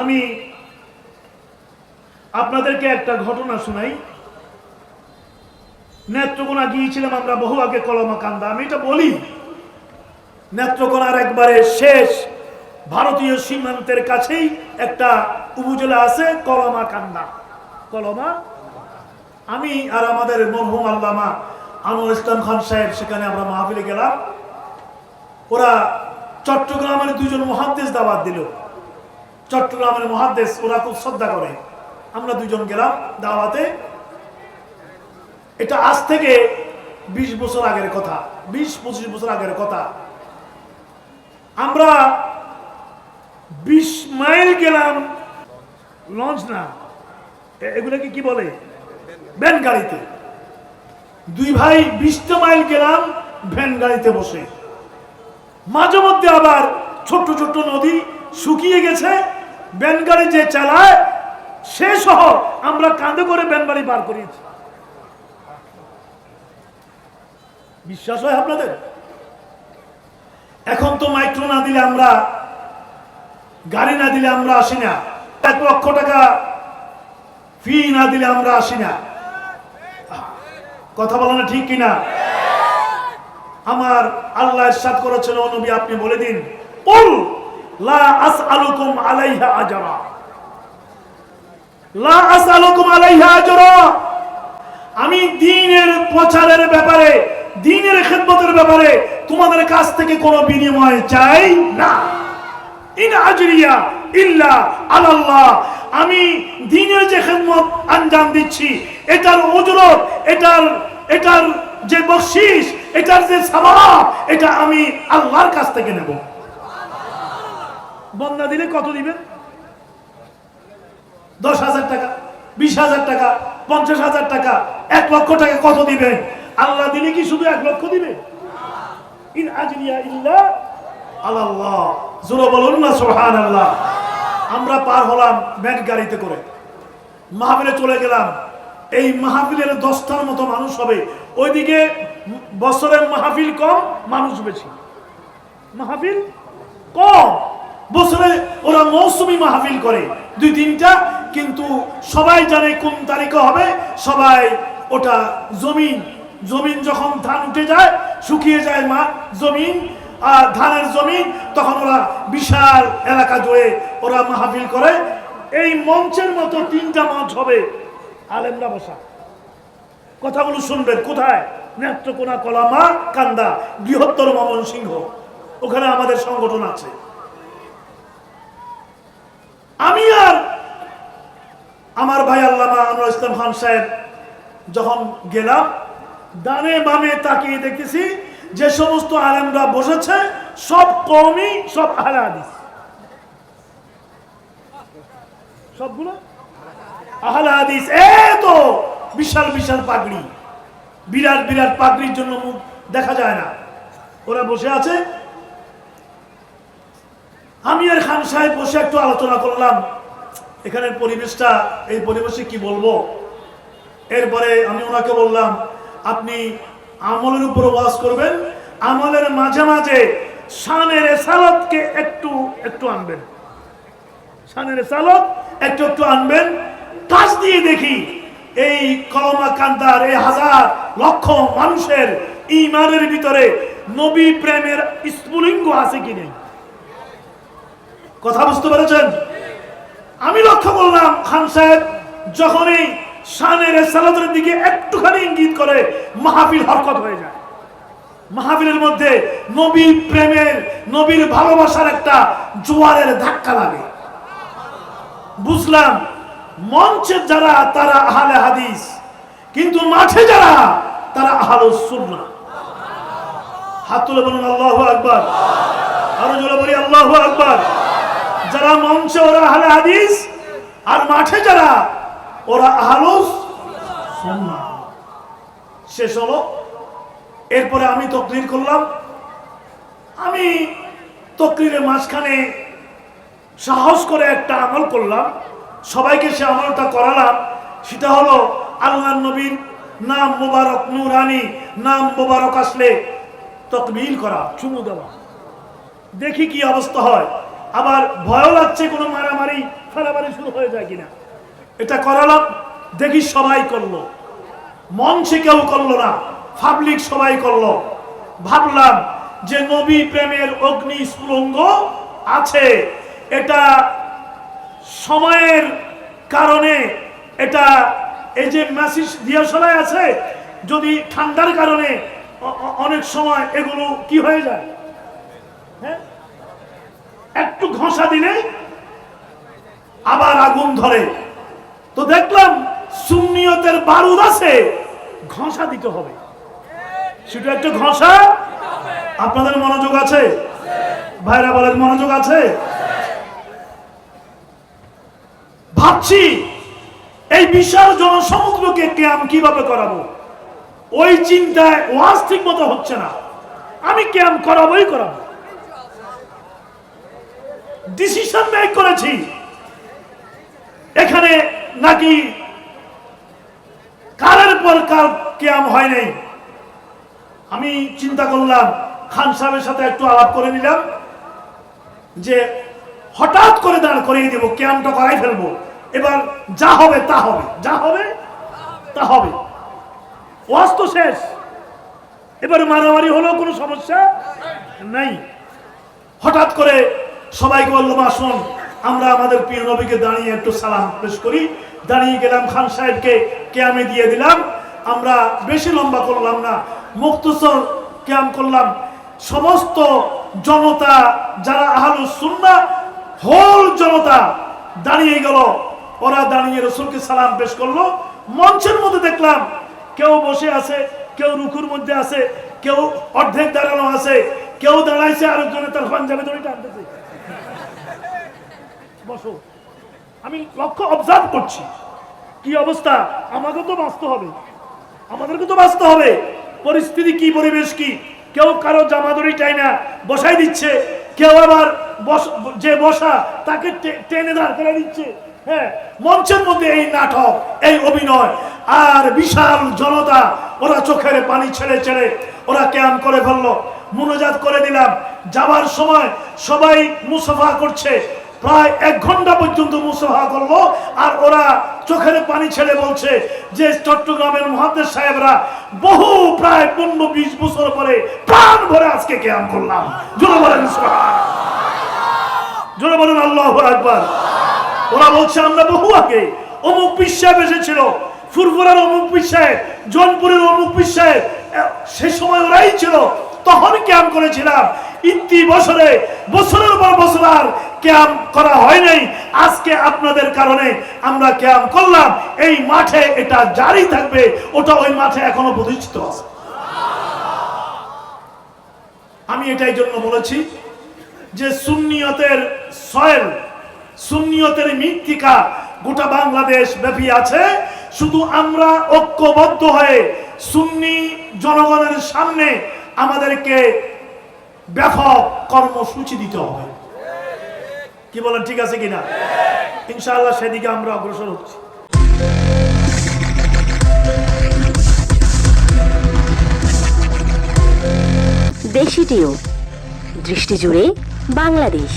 আমি আপনাদেরকে একটা ঘটনা শোনাই। নেত্রকোনা গিয়েছিলাম আমরা বহু আগে কলমা কান্দা আমি এটা বলি, নেত্রকোনার একবারে শেষ ভারতীয় সীমান্তের কাছেই একটা উপজেলা আছে কলমা কান্দা কলমা? আমি আর আমাদের মরহুম আল্লামা আনোয়ার ইসলাম খান সাহেব, সেখানে আমরা মাহফিলে গেলাম। ওরা চট্টগ্রামের দুজন মহাদ্দেশ দাওয়াত দিল। চট্টগ্রামের মহাদ্দেশ ওরা খুব শ্রদ্ধা করে। আমরা দুজন গেলাম দাওয়াতে। এটা আজ থেকে বিশ বছর আগের কথা, বিশ পঁচিশ বছর আগের কথা। আমরা বিশ মাইল গেলাম, লঞ্চ না এগুলোকে কি বলে? ভ্যান গাড়িতে। দুই ভাই বিশটা মাইল গেলাম ভ্যান গাড়িতে বসে। মাঝে মধ্যে আবার ছোট্ট ছোট্ট নদী শুকিয়ে গেছে ভ্যান গাড়ি যে চালায়, সে সহ আমরা কাঁধে করে ভ্যান গাড়ি পার করিয়েছি। বিশ্বাস হয় আপনাদের? এখন তো মাইক্রো না দিলে আমরা, গাড়ি না দিলে আমরা আসি না। এক লক্ষ টাকা ফি না দিলে আমরা আসি না। কথা বলা না ঠিক কিনা আমার আল্লাহ ইরশাদ করেছেন, ও আপনি বলে দিন আমি দ্বীনের প্রচারের ব্যাপারে দ্বীনের খেদমতের ব্যাপারে তোমাদের কাছ থেকে কোনো বিনিময় চাই না। আমি যে খেদমত আঞ্জাম দিচ্ছি, এটার ওজরত এটার এটার যে বকশিস এটার যে সওয়াব এটা আমি আল্লাহর কাছ থেকে নেব। বন্দা দিলে কত দিবেন দশ হাজার টাকা, বিশ হাজার টাকা, পঞ্চাশ হাজার টাকা, এক লক্ষ টাকা কত দিবে? আল্লাহ দিলে কি শুধু এক লক্ষ দিবে? আমরা পার হলাম ব্যাট গাড়িতে করে। মাহফিলে চলে গেলাম। এই মাহফিলের দশটার মতো মানুষ হবে। ওইদিকে বছরের মাহফিল কম, মানুষ বেশি। মাহফিল ওরা মৌসুমি মাহফিল করে। দুই তিনটা, কিন্তু সবাই জানে কোন তারিখে হবে, সবাই ওটা জমিন জমিন যখন ধান উঠে যায়, শুকিয়ে যায় মা, জমিন, আর ধানের জমিন, তখন ওরা বিশাল এলাকা জুড়ে ওরা মাহফিল করে। এই মঞ্চের মতো তিনটা মঞ্চ হবে। আলেমরা বসা। কথাগুলো শুনবেন, কোথায়? নেত্রকোনা, কলামা, কান্দা, বৃহত্তর মমন সিংহ ওখানে আমাদের সংগঠন আছে আমি আর আমার ভাই আল্লামা আনোয়ার ইসলাম খান সাহেব, যখন গেলাম, ডানে বামে তাকিয়ে দেখতেছি যে সমস্ত আলেমরা বসেছে, সব কমই সব আহলে সবগুলো? আহলে হাদিস এত বিশাল বিশাল পাগড়ি। বিরাট বিরাট পাগড়ির জন্য মুখ দেখা যায় না। ওরা বসে আছে। আমি আর খান সাহেব বসে একটু আলোচনা করলাম। এখানের পরিবেশটা, এই পরিবেশে কি বলব? এরপরে আমি ওনাকে বললাম, আপনি আমলের উপর ওয়াজ করবেন, আমলের মাঝে মাঝে শানের সালতকে একটু একটু আনবেন। শানের সালত একটু একটু আনবেন। কাজ দিয়ে দেখি, এই কলমা কান্দার, এই হাজার লক্ষ মানুষের ইমানের ভিতরে নবী প্রেমের স্ফুলিঙ্গ আছে কি নেই? কথা বুঝতে পেরেছেন? আমি লক্ষ্য করলাম খান সাহেব যখনই শানের সালাতের দিকে একটুখানি ইঙ্গিত করে, মাহফিল হরকত হয়ে যায়। মাহফিলের মধ্যে নবী প্রেমের, নবীর ভালোবাসার একটা জোয়ারের ধাক্কা লাগে। বুঝলাম, মঞ্চে যারা, তারা আহলে হাদিস, কিন্তু মাঠে যারা, তারা আহলুস সুন্নাহ। হাত তুলে বলুন, আল্লাহু আকবার। আরও জোরে বলি, আল্লাহু আকবার। যারা মঞ্চে, ওরা আহলে হাদিস, আর মাঠে যারা, ওরা আহলুস শেষ হলো। এরপরে আমি তকরির করলাম। আমি তকরিরের মাঝখানে সাহস করে একটা আমল করলাম। সবাইকে সে আমলটা করালাম। সেটা হলো আল্লাহ নবীর নাম মোবারক নুরানি, নাম মোবারক আসলে তকবিল করা, চুমু দেওয়া। দেখি কি অবস্থা হয়। আবার ভয়ও লাগছে কোনো মারামারি ফাড়াবাড়ি শুরু হয়ে যায় কিনা। এটা করালাম, দেখি সবাই করল। মঞ্চে কেউ করল না পাবলিক সবাই করল। ভাবলাম যে নবী প্রেমের অগ্নি স্ফুলঙ্গ আছে। এটা সময়ের কারণে এটা এই যে ম্যাসিস দিয়াশলায় আছে, যদি ঠান্ডার কারণে অনেক সময় এগুলো কি হয়ে যায়? হ্যাঁ? একটু ঘষা দিলে আবার আগুন ধরে। তো দেখলাম সুন্নিয়তের বারুদ আছে, ঘষা দিতে হবে। সেটা একটা ঘষা? আপনাদের মনোযোগ আছে? ভাইরা বলেন, মনোযোগ আছে? ভাবছি এই বিশাল জনসমুদ্রকে ক্যাম কীভাবে করাবো? ওই চিন্তায় ওয়াজ ঠিক মতো হচ্ছে না। আমি ক্যাম করাবোই করাবো। ডিসিশন মেক করেছি। এখানে নাকি কারের পর কার ক্যাম হয় নাই। আমি চিন্তা করলাম, খান সাহেবের সাথে একটু আলাপ করে নিলাম যে হঠাৎ করে দাঁড় করিয়ে দেবো ক্যাম্পটা করাই ফেলব। এবার যা হবে তা হবে। যা হবে তা হবে। ওয়াজ তো শেষ। এবার মারামারি হলো কোনো সমস্যা নাই। হঠাৎ করে সবাইকে বললাম আসুন, আমরা আমাদের প্রিয় নবীকে দাঁড়িয়ে একটু সালাম পেশ করি। দাঁড়িয়ে গেলাম খান সাহেবকে কেয়ামে দিয়ে দিলাম। আমরা বেশি লম্বা করলাম না মুক্তসর ক্যাম করলাম। সমস্ত জনতা, যারা আহলুস সুন্নাহ হোল জনতা দাঁড়িয়ে গেল। ওরা দাঁড়িয়ে রসুলকে সালাম পেশ করল। মঞ্চের মধ্যে দেখলাম, কেউ বসে আছে, কেউ রুকুর মধ্যে আছে, কেউ অর্ধেক দাঁড়ানো আছে, কেউ দাঁড়াইছে আরেকজনে তার পাঞ্জাবি ধরে টানতেছে। বসো। আমি লক্ষ্য অবজার্ভ করছি। কি অবস্থা? আমাকে তো বাঁচতে হবে। আমাদেরকে তো বাঁচতে হবে। পরিস্থিতি কি, পরিবেশ কি? কেউ কারও জামাদড়ি চাই না, বসাই দিচ্ছে। কেউ আবার যে বসা, তাকে টেনে দাঁড় করে দিচ্ছে। হ্যাঁ মঞ্চের মধ্যে এই নাটক, এই অভিনয়, আর বিশাল জনতা, ওরা চোখের পানি ছেড়ে ছেড়ে ওরা ক্যাম্প করে ফেলল। মনোজাত করে দিলাম। যাবার সময় সবাই মুসাফা করছে। প্রায় এক ঘণ্টা পর্যন্ত মুসাফা করল, আর ওরা চোখের পানি ছেড়ে বলছে যে চট্টগ্রামের মহাদেশ সাহেবরা বহু প্রায় পনেরো বিশ বছর পরে প্রাণ ভরে আজকে ক্যাম্প করলাম। জোরে বলেন জোরে বলেন, আল্লাহ একবার ওরা বলছে, আমরা বহু আগে অমুক বিশ্বাস এসেছিল, ফুরফুরার অমুক বিশ্বাস জনপুরের অমুক বিশ্বাস সে সময় ওরাই ছিল। তখন ক্যাম্প করেছিলাম। ইতি বছরে, বছরের পর বছর আর ক্যাম্প করা হয় নাই। আজকে আপনাদের কারণে আমরা ক্যাম্প করলাম। এই মাঠে এটা জারি থাকবে, ওটা ওই মাঠে এখনও প্রতিষ্ঠিত আছে। আমি এটাই জন্য বলেছি যে সুন্নিয়তের সয়েল, সুন্নিয়তের মৃত্তিকা গোটা বাংলাদেশ ব্যাপী আছে। শুধু আমরা ঐক্যবদ্ধ হয়ে সুন্নি জনগণের সামনে আমাদেরকে ব্যাপক কর্মসূচি দিতে হবে। কি বলেন, ঠিক আছে কিনা? ইনশাআল্লাহ সেদিকে আমরা অগ্রসর হচ্ছি। দেশিটিও দৃষ্টি জুড়ে বাংলাদেশ।